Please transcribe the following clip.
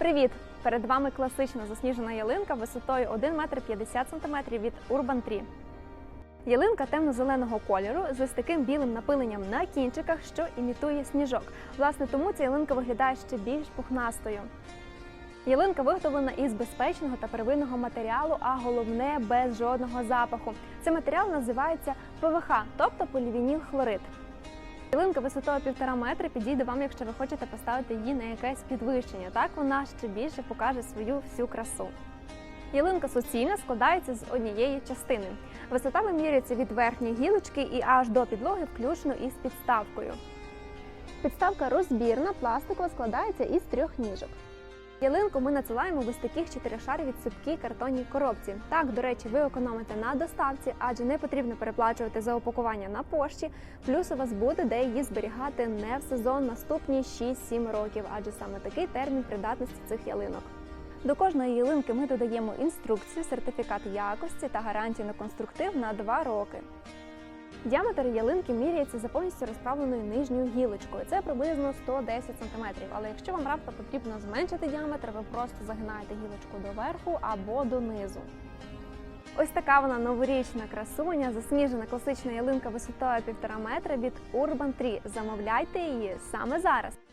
Привіт! Перед вами класична засніжена ялинка висотою 1 метр 50 см від Urban Tree. Ялинка темно-зеленого кольору з ось таким білим напиленням на кінчиках, що імітує сніжок. Власне, тому ця ялинка виглядає ще більш пухнастою. Ялинка виготовлена із безпечного та первинного матеріалу, а головне без жодного запаху. Цей матеріал називається ПВХ, тобто полівініл хлорид. Ялинка висотою 1,5 метри підійде вам, якщо ви хочете поставити її на якесь підвищення. Так вона ще більше покаже свою всю красу. Ялинка суцільна складається з однієї частини. Висота вимірюється від верхньої гілочки і аж до підлоги, включно із підставкою. Підставка розбірна, пластикова, складається із трьох ніжок. Ялинку ми надсилаємо в ось таких чотиришаровій цупкій картонній коробці. Так, до речі, ви економите на доставці, адже не потрібно переплачувати за опакування на пошті. Плюс у вас буде де її зберігати не в сезон наступні 6-7 років, адже саме такий термін придатності цих ялинок. До кожної ялинки ми додаємо інструкцію, сертифікат якості та гарантію на конструктив на 2 роки. Діаметр ялинки міряється за повністю розправленою нижньою гілочкою. Це приблизно 110 см. Але якщо вам раптом потрібно зменшити діаметр, ви просто загинаєте гілочку доверху або донизу. Ось така вона новорічна красуня, засніжена класична ялинка висотою 1,5 метра від Urban 3. Замовляйте її саме зараз.